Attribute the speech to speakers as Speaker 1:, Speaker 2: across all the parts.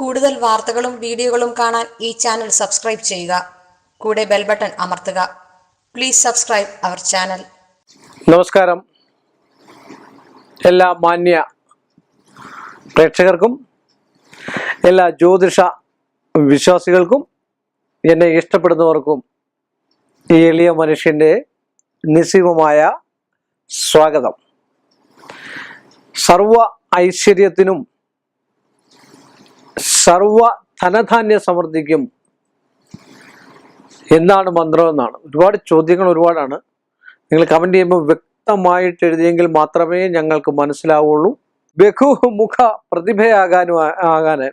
Speaker 1: കൂടുതൽ വാർത്തകളും വീഡിയോകളും കാണാൻ ഈ ചാനൽ സബ്സ്ക്രൈബ് ചെയ്യുക. കൂടെ ബെൽ ബട്ടൺ അമർത്തുക. Please subscribe our channel.
Speaker 2: നമസ്കാരം. എല്ലാ മാന്യ പ്രേക്ഷകർക്കും എല്ലാ ജ്യോതിഷ വിശ്വാസികൾക്കും എന്നെ ഇഷ്ടപ്പെടുന്നവർക്കും ഈ എളിയ മനുഷ്യന്റെ നിസ്സീമമായ സ്വാഗതം. സർവ ഐശ്വര്യത്തിനും സർവ ധനധാന്യ സമൃദ്ധിക്കും എന്നാണ് മന്ത്രം എന്നാണ്. ഒരുപാട് ചോദ്യങ്ങൾ ഒരുപാടാണ്. നിങ്ങൾ കമന്റ് ചെയ്യുമ്പോൾ വ്യക്തമായിട്ട് എഴുതിയെങ്കിൽ മാത്രമേ ഞങ്ങൾക്ക് മനസ്സിലാവുള്ളൂ. ബഹുമുഖ പ്രതിഭയാകാനും ആകാന്.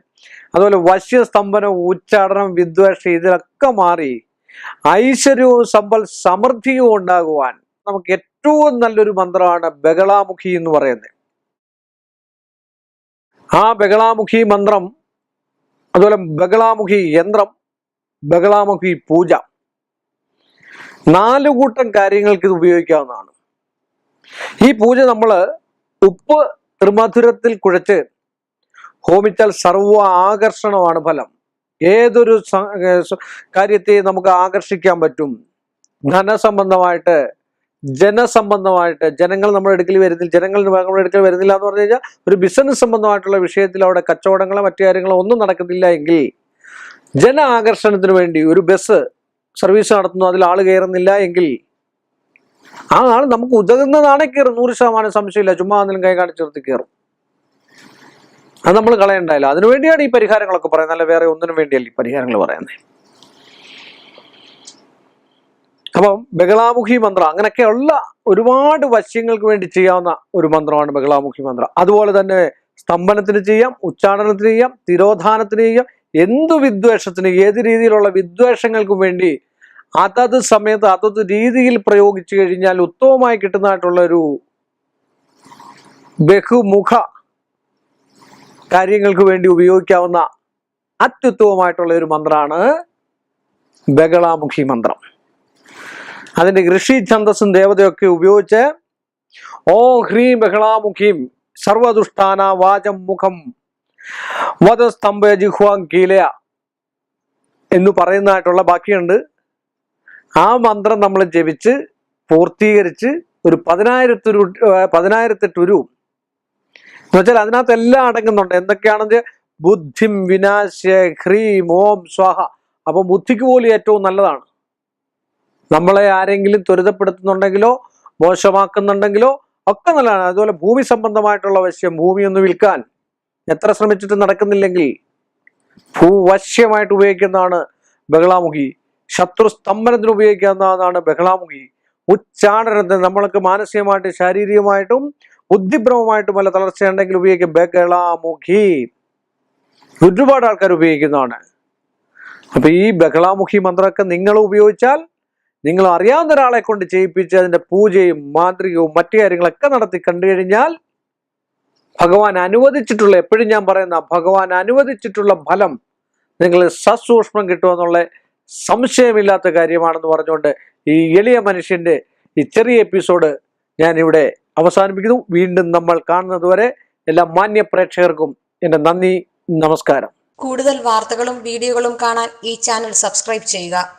Speaker 2: അതുപോലെ വശ്യസ്തംഭനം ഉച്ചാടനം വിദ്വേഷം ഇതിലൊക്കെ മാറി ഐശ്വര്യവും സമ്പൽ സമൃദ്ധിയും ഉണ്ടാകുവാൻ നമുക്ക് ഏറ്റവും നല്ലൊരു മന്ത്രമാണ് ബഹളാമുഖി എന്ന് പറയുന്നത്. ആ ബഹളാമുഖി മന്ത്രം അതുപോലെ ബഹളാമുഖി യന്ത്രം ബഹളാമുഖി പൂജ. നാല് കൂട്ടം കാര്യങ്ങൾക്ക് ഇത് ഉപയോഗിക്കാവുന്നതാണ്. ഈ പൂജ നമ്മൾ ഉപ്പ് ത്രിമധുരത്തിൽ കുഴച്ച് ഹോമിച്ചാൽ സർവ ആകർഷണമാണ് ഫലം. ഏതൊരു കാര്യത്തെ നമുക്ക് ആകർഷിക്കാൻ പറ്റും. ധനസംബന്ധമായിട്ട് ജനസംബന്ധമായിട്ട് ജനങ്ങൾ നമ്മുടെ അടുക്കൽ വരുന്നില്ല ജനങ്ങൾ നമ്മുടെ അടുക്കൽ വരുന്നില്ല എന്ന് പറഞ്ഞു കഴിഞ്ഞാൽ ഒരു ബിസിനസ് സംബന്ധമായിട്ടുള്ള വിഷയത്തിൽ അവിടെ കച്ചവടങ്ങളോ മറ്റു കാര്യങ്ങളോ ഒന്നും നടക്കുന്നില്ല എങ്കിൽ ജന ആകർഷണത്തിന് വേണ്ടി ഒരു ബസ് സർവീസ് നടത്തുന്നു അതിൽ ആൾ കയറുന്നില്ല എങ്കിൽ ആ ആൾ നമുക്ക് ഉതകുന്നതാണെ കയറും. നൂറ് ശതമാനം സംശയമില്ല. ചുമ്മാ എന്തെങ്കിലും കൈ കാണിച്ചു നിർത്തി കയറും. അത് നമ്മൾ കളയണ്ടായില്ല. അതിനു വേണ്ടിയാണ് ഈ പരിഹാരങ്ങളൊക്കെ പറയുന്നത്. അല്ല വേറെ ഒന്നിനും വേണ്ടിയല്ല ഈ പരിഹാരങ്ങൾ പറയുന്നത്. അപ്പം ബഹളാമുഖി മന്ത്രം അങ്ങനെയൊക്കെയുള്ള ഒരുപാട് വശ്യങ്ങൾക്ക് വേണ്ടി ചെയ്യാവുന്ന ഒരു മന്ത്രമാണ് ബഹളാമുഖി മന്ത്രം. അതുപോലെ തന്നെ സ്തംഭനത്തിന് ചെയ്യാം ഉച്ചാടനത്തിന് ചെയ്യാം തിരോധാനത്തിന് ചെയ്യാം എന്തു വിദ്വേഷത്തിന് ഏത് രീതിയിലുള്ള വിദ്വേഷങ്ങൾക്കും വേണ്ടി അതത് സമയത്ത് അതത് രീതിയിൽ പ്രയോഗിച്ചു കഴിഞ്ഞാൽ ഉത്തമമായി കിട്ടുന്നതായിട്ടുള്ള ഒരു ബഹുമുഖ കാര്യങ്ങൾക്ക് വേണ്ടി ഉപയോഗിക്കാവുന്ന അത്യുത്തമമായിട്ടുള്ള ഒരു മന്ത്രമാണ് ബഹളാമുഖി മന്ത്രം. അതിന്റെ ഋഷി ഛന്ദസ്സും ദേവതയൊക്കെ ഉപയോഗിച്ച് ഓ ഹ്രീം ബഹളാമുഖീം സർവദുഷ്ടാന വാചം മുഖം വധസ്തംഭ ജിഹ്വാം കീലയ എന്ന് പറയുന്നതായിട്ടുള്ള ബാക്കിയുണ്ട്. ആ മന്ത്രം നമ്മൾ ജപിച്ച് പൂർത്തീകരിച്ച് ഒരു പതിനായിരത്തൊരു പതിനായിരത്തെട്ടൊരു എന്ന് വെച്ചാൽ അതിനകത്ത് എല്ലാം അടങ്ങുന്നുണ്ട്. എന്തൊക്കെയാണെന്ന് ബുദ്ധിം വിനാശ ഹ്രീം ഓം സ്വാഹ. അപ്പൊ ബുദ്ധിക്ക് പോലും ഏറ്റവും നല്ലതാണ്. നമ്മളെ ആരെങ്കിലും ത്വരിതപ്പെടുത്തുന്നുണ്ടെങ്കിലോ മോശമാക്കുന്നുണ്ടെങ്കിലോ ഒക്കെ നല്ലതാണ്. അതുപോലെ ഭൂമി സംബന്ധമായിട്ടുള്ള വശ്യം ഭൂമി ഒന്ന് വിൽക്കാൻ എത്ര ശ്രമിച്ചിട്ട് നടക്കുന്നില്ലെങ്കിൽ ഭൂവശ്യമായിട്ട് ഉപയോഗിക്കുന്നതാണ് ബഹളാമുഖി. ശത്രു സ്തംഭനത്തിന് ഉപയോഗിക്കാവുന്നതാണ് ബഹളാമുഖി. ഉച്ചാടനത്തിന് നമ്മൾക്ക് മാനസികമായിട്ടും ശാരീരികമായിട്ടും ബുദ്ധിഭ്രമമായിട്ടും വല്ല തളർച്ചയുണ്ടെങ്കിൽ ഉപയോഗിക്കും ബഹളാമുഖി. ഒരുപാട് ആൾക്കാർ ഉപയോഗിക്കുന്നതാണ്. അപ്പൊ ഈ ബഹളാമുഖി മന്ത്രമൊക്കെ നിങ്ങൾ ഉപയോഗിച്ചാൽ നിങ്ങൾ അറിയാവുന്ന ഒരാളെ കൊണ്ട് ചെയ്യിപ്പിച്ച് അതിന്റെ പൂജയും മാന്ത്രികവും മറ്റു കാര്യങ്ങളൊക്കെ നടത്തി കണ്ടു കഴിഞ്ഞാൽ ഭഗവാൻ അനുവദിച്ചിട്ടുള്ള എപ്പോഴും ഞാൻ പറയുന്ന ഭഗവാൻ അനുവദിച്ചിട്ടുള്ള ഫലം നിങ്ങൾ സസൂക്ഷ്മം കിട്ടുമെന്നുള്ള സംശയമില്ലാത്ത കാര്യമാണെന്ന് പറഞ്ഞുകൊണ്ട് ഈ എളിയ മനുഷ്യന്റെ ഈ ചെറിയ എപ്പിസോഡ് ഞാൻ ഇവിടെ അവസാനിപ്പിക്കുന്നു. വീണ്ടും നമ്മൾ കാണുന്നത് വരെ എല്ലാ മാന്യ പ്രേക്ഷകർക്കും എന്റെ നന്ദി നമസ്കാരം.
Speaker 1: കൂടുതൽ വാർത്തകളും വീഡിയോകളും കാണാൻ ഈ ചാനൽ സബ്സ്ക്രൈബ് ചെയ്യുക.